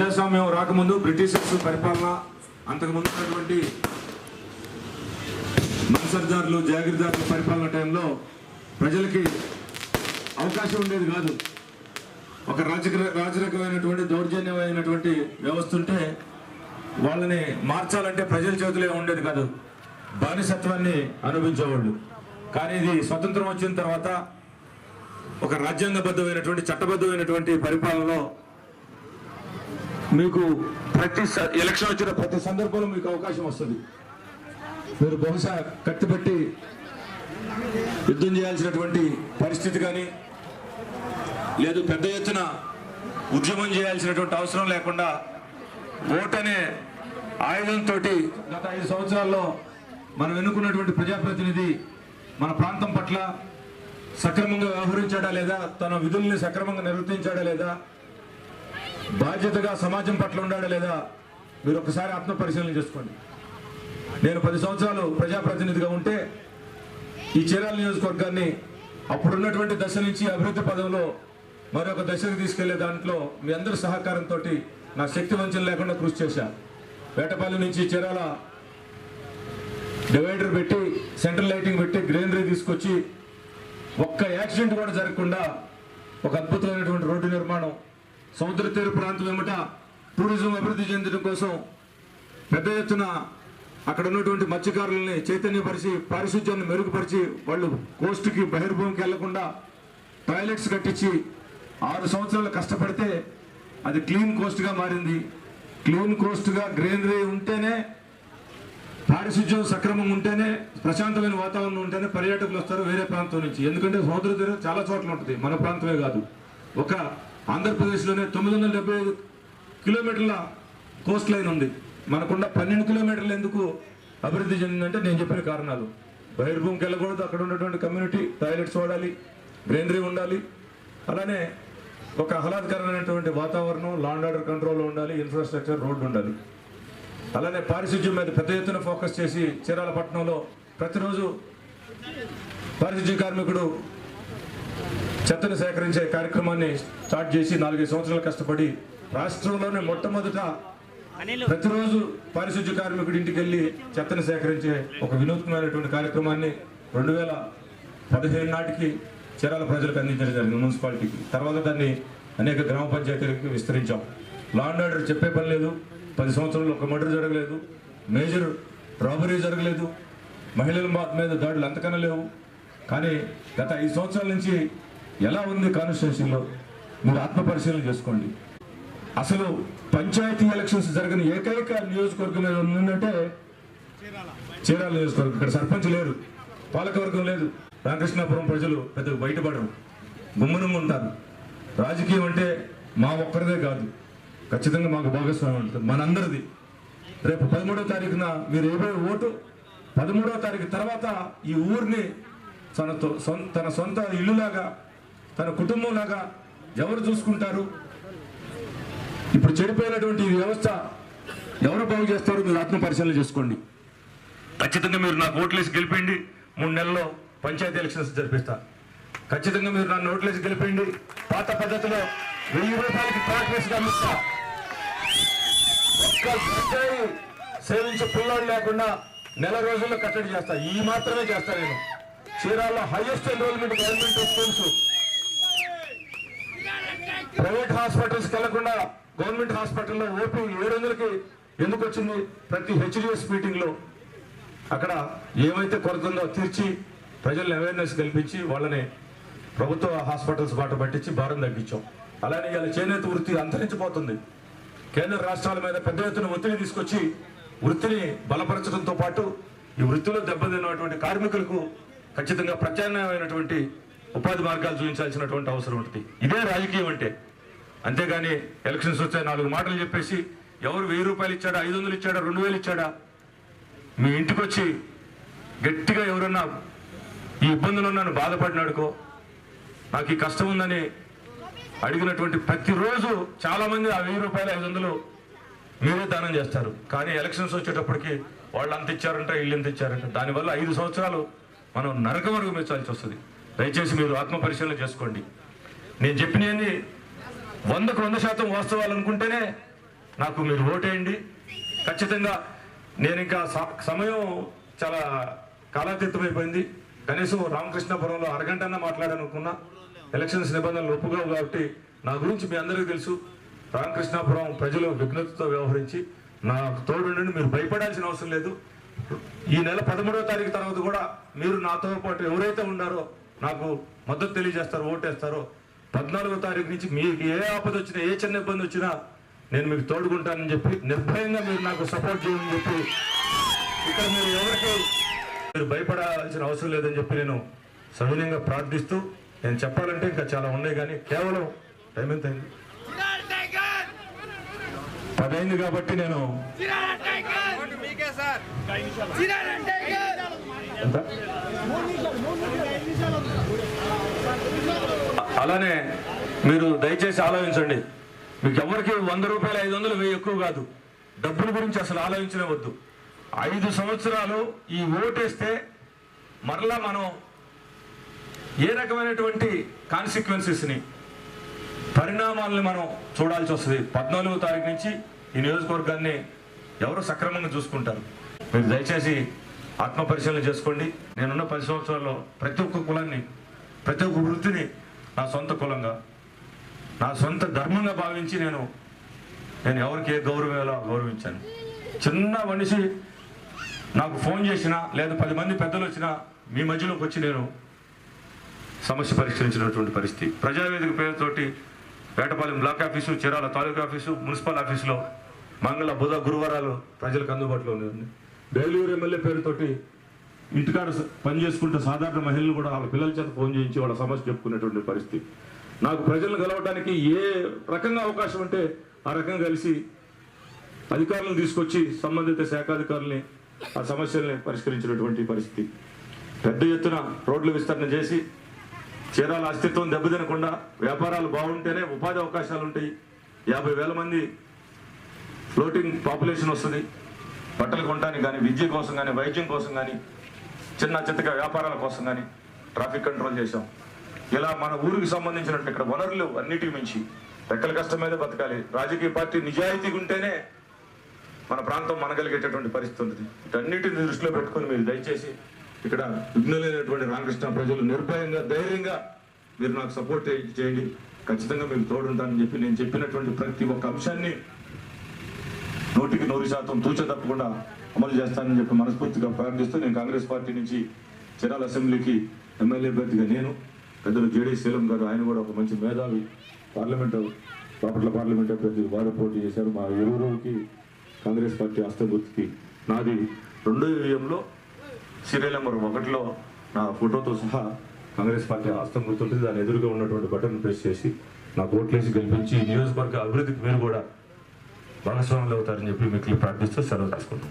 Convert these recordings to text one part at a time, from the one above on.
ప్రజాస్వామ్యం రాకముందు బ్రిటిషర్స్ పరిపాలన అంతకుముందు ఉన్నటువంటి మన్సర్దారులు జాగీర్దారులు పరిపాలన టైంలో ప్రజలకి అవకాశం ఉండేది కాదు. ఒక రాజక రాజరకమైనటువంటి దౌర్జన్యమైనటువంటి వ్యవస్థ ఉంటే వాళ్ళని మార్చాలంటే ప్రజల చేతిలో ఉండేది కాదు. బానిసత్వాన్ని అనుభవించేవాళ్ళు. కానీ ఇది స్వతంత్రం వచ్చిన తర్వాత ఒక రాజ్యాంగబద్ధమైనటువంటి చట్టబద్ధమైనటువంటి పరిపాలనలో మీకు ప్రతి స- ఎలక్షన్ వచ్చిన ప్రతి సందర్భంలో మీకు అవకాశం వస్తుంది. మీరు బహుశా కత్తిపెట్టి యుద్ధం చేయాల్సినటువంటి పరిస్థితి కానీ లేదు పెద్ద ఎత్తున ఉద్యమం చేయాల్సినటువంటి అవసరం లేకుండా ఓటనే ఆయుధంతో గత ఐదు సంవత్సరాల్లో మనం ఎన్నుకున్నటువంటి ప్రజాప్రతినిధి మన ప్రాంతం పట్ల సక్రమంగా వ్యవహరించాడా లేదా తన విధుల్ని సక్రమంగా నిర్వర్తించాడా లేదా బాధ్యతగా సమాజం పట్ల ఉన్నాడా లేదా మీరు ఒకసారి ఆత్మ పరిశీలన చేసుకోండి. నేను పది సంవత్సరాలు ప్రజాప్రతినిధిగా ఉంటే ఈ చీరాల నియోజకవర్గాన్ని అప్పుడున్నటువంటి దశ నుంచి అభివృద్ధి పదంలో మరొక దశకు తీసుకెళ్ళే దాంట్లో మీ అందరి సహకారంతో నా శక్తి వంచన లేకుండా కృషి చేశాను వేటపల్లి నుంచి చీరాల డివైడర్ పెట్టి సెంట్రల్ లైటింగ్ పెట్టి గ్రీనరీ తీసుకొచ్చి ఒక్క యాక్సిడెంట్ కూడా జరగకుండా ఒక అద్భుతమైనటువంటి రోడ్డు నిర్మాణం సముద్ర తీర ప్రాంతం వెంబట టూరిజం అభివృద్ధి చెందడం కోసం పెద్ద ఎత్తున అక్కడ ఉన్నటువంటి మత్స్యకారులని చైతన్యపరిచి పారిశుధ్యాన్ని మెరుగుపరిచి వాళ్ళు కోస్ట్కి బహిర్భూమికి వెళ్ళకుండా టాయిలెట్స్ కట్టించి ఆరు సంవత్సరాలు కష్టపడితే అది క్లీన్ కోస్ట్గా మారింది. క్లీన్ కోస్ట్గా గ్రీనరీ ఉంటేనే పారిశుధ్యం సక్రమం ఉంటేనే ప్రశాంతమైన వాతావరణం ఉంటేనే పర్యాటకులు వస్తారు వేరే ప్రాంతం నుంచి. ఎందుకంటే సముద్ర తీరం చాలా చోట్ల ఉంటుంది. మన ప్రాంతమే కాదు. ఒక ఆంధ్రప్రదేశ్లోనే తొమ్మిది వందల డెబ్బై ఐదు కిలోమీటర్ల కోస్ట్ లైన్ ఉంది. మనకున్న పన్నెండు కిలోమీటర్లు ఎందుకు అభివృద్ధి చెందిందంటే నేను చెప్పిన కారణాలు. బహిర్భూమికి వెళ్ళకూడదు అక్కడ ఉన్నటువంటి కమ్యూనిటీ టాయిలెట్స్ వాడాలి గ్రీనరీ ఉండాలి. అలానే ఒక ఆహ్లాదకరమైనటువంటి వాతావరణం లాండ్ ఆర్డర్ కంట్రోల్లో ఉండాలి ఇన్ఫ్రాస్ట్రక్చర్ రోడ్డు ఉండాలి. అలానే పారిశుధ్యం మీద పెద్ద ఎత్తున ఫోకస్ చేసి చీరాల పట్టణంలో ప్రతిరోజు పారిశుధ్య కార్మికుడు చెత్తను సేకరించే కార్యక్రమాన్ని స్టార్ట్ చేసి నాలుగైదు సంవత్సరాలు కష్టపడి రాష్ట్రంలోనే మొట్టమొదట ప్రతిరోజు పారిశుధ్య కార్మికుడి ఇంటికి వెళ్ళి చెత్తను సేకరించే ఒక వినూత్నమైనటువంటి కార్యక్రమాన్ని రెండు వేల పదిహేను నాటికి చీరాల ప్రజలకు అందించడం జరిగింది మున్సిపాలిటీకి. తర్వాత దాన్ని అనేక గ్రామ పంచాయతీలకు విస్తరించాం. లా అండ్ ఆర్డర్ చెప్పే పని లేదు. పది సంవత్సరాలు ఒక మర్డర్ జరగలేదు. మేజర్ రాబరీ జరగలేదు. మహిళల మీద దాడులు అంతకన్నా లేవు. కానీ గత ఐదు సంవత్సరాల నుంచి ఎలా ఉంది కాన్స్టిట్యూషన్లో మీరు ఆత్మ పరిశీలన చేసుకోండి. అసలు పంచాయతీ ఎలక్షన్స్ జరిగిన ఏకైక నియోజకవర్గం ఏదో ఉందంటే చీరాల నియోజకవర్గం. ఇక్కడ సర్పంచ్ లేరు పాలకవర్గం లేదు. రామకృష్ణాపురం ప్రజలు పెద్ద బయటపడరు గుమ్మనంగా ఉంటారు. రాజకీయం అంటే మా ఒక్కరిదే కాదు ఖచ్చితంగా మాకు భాగస్వామ్యం ఉంటుంది మనందరిది. రేపు పదమూడో తారీఖున మీరు ఏవే ఓటు పదమూడో తారీఖు తర్వాత ఈ ఊరిని తన తన సొంత ఇల్లులాగా తన కుటుంబంలాగా ఎవరు చూసుకుంటారు? ఇప్పుడు చెడిపోయినటువంటి వ్యవస్థ ఎవరు బాగు చేస్తారు? మీరు ఆత్మ పరిశీలన చేసుకోండి. ఖచ్చితంగా మీరు నాకు ఓట్లేసి గెలిపిండి మూడు నెలల్లో పంచాయతీ ఎలక్షన్స్ జరిపిస్తా. ఖచ్చితంగా మీరు నన్ను ఓట్లేసి గెలిపిండి పాత పద్ధతిలో వెయ్యి రూపాయలకి ట్రాక్టర్స్ అమ్మిస్తా ఒక్క సేవించే పిల్లోడు లేకుండా నెల రోజుల్లో కట్టడి చేస్తా. ఈ మాత్రమే చేస్తా నేను. చీరాల్లో highest enrolment government schools private హాస్పిటల్స్కి వెళ్ళకుండా గవర్నమెంట్ హాస్పిటల్లో ఓపీ ఏడు వందలకి ఎందుకు వచ్చింది? ప్రతి హెచ్డిఎస్ మీటింగ్లో అక్కడ ఏమైతే కొరత ఉందో తీర్చి ప్రజల్ని అవేర్నెస్ కల్పించి వాళ్ళని ప్రభుత్వ హాస్పిటల్స్ బాట పట్టించి భారం తగ్గించాం. అలానే ఇలా చేనేత వృత్తి అంతరించిపోతుంది. కేంద్ర రాష్ట్రాల మీద పెద్ద ఎత్తున ఒత్తిడి తీసుకొచ్చి వృత్తిని బలపరచడంతో పాటు ఈ వృత్తిలో దెబ్బతిన్నటువంటి కార్మికులకు ఖచ్చితంగా ప్రత్యామ్నాయమైనటువంటి ఉపాధి మార్గాలు చూపించాల్సినటువంటి అవసరం ఉంటుంది. ఇదే రాజకీయం అంటే అంతేగాని ఎలక్షన్స్ వచ్చాయి నాలుగు మాటలు చెప్పేసి ఎవరు వెయ్యి రూపాయలు ఇచ్చాడా ఐదు వందలు ఇచ్చాడా రెండు వేలు ఇచ్చాడా? మీ ఇంటికి వచ్చి గట్టిగా ఎవరన్నా ఈ ఇబ్బందులు నన్ను బాధపడినాడుకో నాకు ఈ కష్టం ఉందని అడిగినటువంటి ప్రతిరోజు చాలా మంది ఆ వెయ్యి రూపాయలు ఐదు వందలు మీరే దానం చేస్తారు. కానీ ఎలక్షన్స్ వచ్చేటప్పటికి వాళ్ళు అంత ఇచ్చారంట వీళ్ళు ఎంత ఇచ్చారంట. దానివల్ల ఐదు సంవత్సరాలు మనం నరకం అనుభవించాల్సి వస్తుంది. దయచేసి మీరు ఆత్మ పరిశీలన చేసుకోండి. నేను చెప్పినవన్నీ వందకు వంద శాతం వాస్తవాలు అనుకుంటేనే నాకు మీరు ఓటేయండి. ఖచ్చితంగా నేను ఇంకా సమయం చాలా కాలాతీతమైపోయింది కనీసం రామకృష్ణపురంలో అరగంటన్నా మాట్లాడాలనుకున్నా ఎలక్షన్స్ నిబంధనలు ఒప్పుగా కాబట్టి నా గురించి మీ అందరికీ తెలుసు. రామకృష్ణాపురం ప్రజలు విఘ్నతతో వ్యవహరించి నాకు నుండి మీరు భయపడాల్సిన అవసరం లేదు. ఈ నెల పదమూడవ తారీఖు తర్వాత కూడా మీరు నాతో పాటు ఎవరైతే ఉన్నారో నాకు మద్దతు తెలియజేస్తారో ఓటేస్తారో పద్నాలుగో తారీఖు నుంచి మీకు ఏ ఆపద వచ్చినా ఏ చిన్న ఇబ్బంది వచ్చినా నేను మీకు తోడుకుంటానని చెప్పి నిర్భయంగా మీరు నాకు సపోర్ట్ చేయమని చెప్పి ఇక్కడ మీరు ఎవరికి మీరు భయపడాల్సిన అవసరం లేదని చెప్పి నేను సవినయంగా ప్రార్థిస్తూ నేను చెప్పాలంటే ఇంకా చాలా ఉన్నాయి కానీ కేవలం టైం ఎంత అయింది? కాబట్టి నేను ఎంత? అలానే మీరు దయచేసి ఆలోచించండి. మీకు ఎవరికి వంద రూపాయలు ఐదు వందలు వెయ్యి ఎక్కువ కాదు. డబ్బుల గురించి అసలు ఆలోచించలే వద్దు. ఐదు సంవత్సరాలు ఈ ఓటేస్తే మరలా మనం ఏ రకమైనటువంటి కాన్సిక్వెన్సెస్ని పరిణామాలను మనం చూడాల్సి వస్తుంది. పద్నాలుగో తారీఖు నుంచి ఈ నియోజకవర్గాన్ని ఎవరు సక్రమంగా చూసుకుంటారు? మీరు దయచేసి ఆత్మ పరిశీలన చేసుకోండి. నేనున్న పది సంవత్సరాల్లో ప్రతి ఒక్క కులాన్ని ప్రతి ఒక్క వృత్తిని నా సొంత కులంగా నా సొంత ధర్మంగా భావించి నేను నేను ఎవరికి ఏ గౌరవం గౌరవించాను. చిన్న మనిషి నాకు ఫోన్ చేసినా లేదా పది మంది పెద్దలు వచ్చినా మీ మధ్యలోకి వచ్చి నేను సమస్య పరిష్కరించినటువంటి పరిస్థితి. ప్రజావేదిక పేరుతోటి Vetapalem block office Chirala taluka office municipal ఆఫీసులో మంగళ బుధ గురువారాలు ప్రజలకు అందుబాటులో ఉంది బేలూరు ఎమ్మెల్యే పేరుతోటి ఇంటికాడ పని చేసుకుంటే సాధారణ మహిళలు కూడా వాళ్ళ పిల్లల చేత ఫోన్ చేయించి వాళ్ళ సమస్య చెప్పుకునేటువంటి పరిస్థితి. నాకు ప్రజలను కలవడానికి ఏ రకంగా అవకాశం ఉంటే ఆ రకంగా కలిసి అధికారులను తీసుకొచ్చి సంబంధిత శాఖాధికారుల్ని ఆ సమస్యల్ని పరిష్కరించినటువంటి పరిస్థితి. పెద్ద ఎత్తున రోడ్లు విస్తరణ చేసి చీరాల అస్తిత్వం దెబ్బతినకుండా వ్యాపారాలు బాగుంటేనే ఉపాధి అవకాశాలు ఉంటాయి. యాభై వేల మంది ఫ్లోటింగ్ పాపులేషన్ వస్తుంది. బట్టలు కొనడానికి కానీ విద్య కోసం కానీ వైద్యం కోసం కానీ చిన్న చిత్తగా వ్యాపారాల కోసం కానీ ట్రాఫిక్ కంట్రోల్ చేశాం. ఇలా మన ఊరికి సంబంధించినట్టు ఇక్కడ వనరులు అన్నిటికి మించి రెక్కల కష్టం మీద బతకాలి. రాజకీయ పార్టీ నిజాయితీగా ఉంటేనే మన ప్రాంతం మనగలిగేటటువంటి పరిస్థితి ఉంది వీటన్నిటిని దృష్టిలో పెట్టుకొని మీరు దయచేసి ఇక్కడ విఘ్నులైనటువంటి రామకృష్ణ ప్రజలు నిర్భయంగా ధైర్యంగా మీరు నాకు సపోర్ట్ చేయండి. ఖచ్చితంగా మీకు తోడుంటానని చెప్పి నేను చెప్పినటువంటి ప్రతి ఒక్క అంశాన్ని నూటికి నూరు శాతం తూచ తప్పకుండా అమలు చేస్తానని చెప్పి మనస్ఫూర్తిగా ప్రార్థిస్తూ నేను కాంగ్రెస్ పార్టీ నుంచి చిరాల అసెంబ్లీకి ఎమ్మెల్యే అభ్యర్థిగా నేను పెద్దలు జేడీ శీలం గారు ఆయన కూడా ఒక మంచి మేధావి పార్లమెంటు బాపట్ల పార్లమెంట్ అభ్యర్థి వారు పోటీ చేశారు. మా ఇరువురుకి కాంగ్రెస్ పార్టీ హస్తగుర్తికి నాది రెండో వ్యయంలో సీరియల్ నెంబర్ ఒకటిలో నా ఫోటోతో సహా కాంగ్రెస్ పార్టీ హస్తం గుర్తుంటుంది దాని ఎదురుగా ఉన్నటువంటి బటన్ ప్రెస్ చేసి నా ఓట్లేసి గెలిపించి ఈ నియోజకవర్గ అభివృద్ధికి మీరు కూడా భాగస్వాములు అవుతారని చెప్పి మీకు ప్రార్థిస్తూ సెలవు తీసుకుంటాం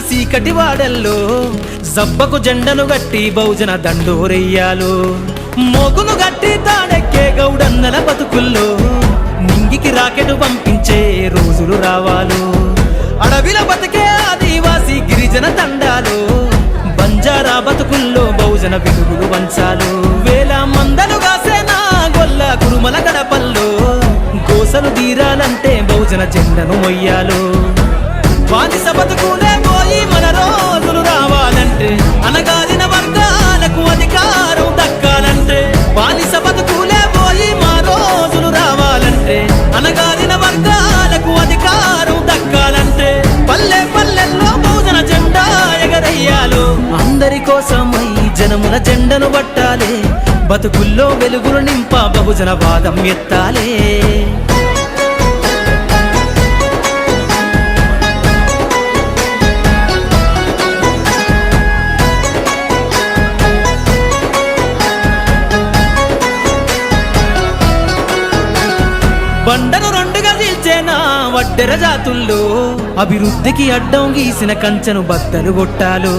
సీకటి వాడల్లో జబ్బకు జెండను గట్టి బహుజన దండోరెయ్యాలు. మోగును గట్టి తాడెక్కే గౌడన్నల బతుకుల్లో నింగికి రాకెట్ పంపించే రోజులు రావాలు. అడవిల బతికే ఆదివాసి గిరిజన తండాలు బంజారా బతుకుల్లో బహుజన వెలుగులు వంచాలు. వేల మందలు కాసేనా గొల్ల కురుమల గడపల్లో గోసలు తీరాలంటే బహుజన జెండను మొయ్యాలు. వాణి బతుకులే పోయి మన రోజులు రావాలంటే అనగాలిన వర్గాలకు అధికారం దక్కాలంటే బానిస బతుకులే పోయి మా రోజులు రావాలంటే అనగాలిన వర్గాలకు అధికారం దక్కాలంటే పల్లె పల్లెల్లో భోజన జెండా ఎగరయ్యాలు. అందరి కోసమై జనముల జెండను పట్టాలే బతుకుల్లో వెలుగులు నింప బహుజన వాదం ఎత్తాలే. బండను రెండుగా చీల్చేనా వడ్డెర జాతుల్లో. అభివృద్ధికి అడ్డం గీసిన కంచెను బద్దలు కొట్టాలు.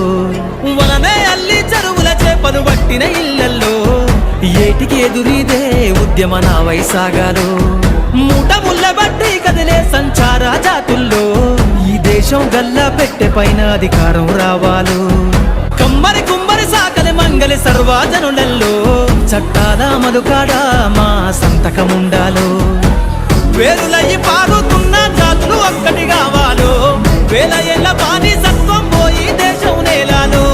వలనే అల్లి చెరువుల చేపలు పట్టిన ఇళ్ళల్లో. ఏటికి ఎదురీదే ఉద్యమ నా వైసాగాలు. మూట ముళ్ళ బట్టి కదిలే సంచార జాతుల్లో. ఈ దేశం గల్లా పెట్టె పైన అధికారం రావాలు. కమ్మరి కుమ్మరి సాకలి మంగలి సర్వాజనులలో చట్టాల మధుకాడ మా సంతకముండాలో. వేరులయ్యి పారుతున్న జాతులు ఒక్కటి కావాలో. వేల ఏళ్ళ బానిసత్వం పోయి దేశం నేలాలో.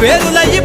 వేరులయ్యి